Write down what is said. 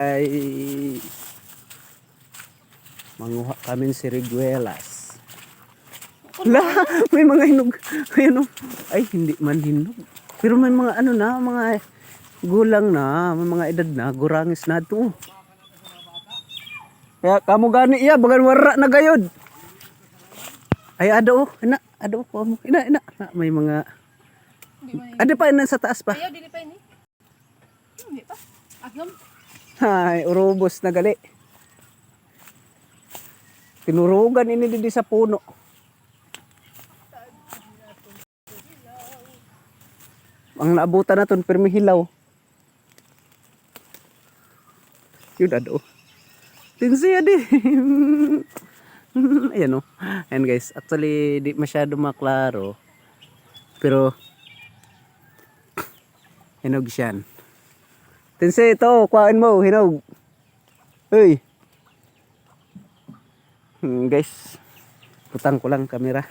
ay manguha kami si Riguelas. La, may mga hinog. Ayun, oh. Ay, hindi man hinog. Pero may mga ano na, mga gulang na, may mga edad na, gurangis na to. Kaya kamo gani iya, bagan wara na gayod. Ay, ado, oh. ina, ado ko mo. Ina, ina, na, may mga, ada pa ina sa taas pa. Ayaw, dili pa ini. Hindi pa. Agam. Ay, urubos na gali. Tinurugan ini di sa puno. Ang naabutan na ton permi hilaw. Yun ado. Tinsiya di. Ayan o. Ayan guys. Actually, di masyado maklaro. Pero, hinog siyan. Tinsi, ito, kuhain mo, hinog. Uy. Hmm, guys, putang ko lang kamera.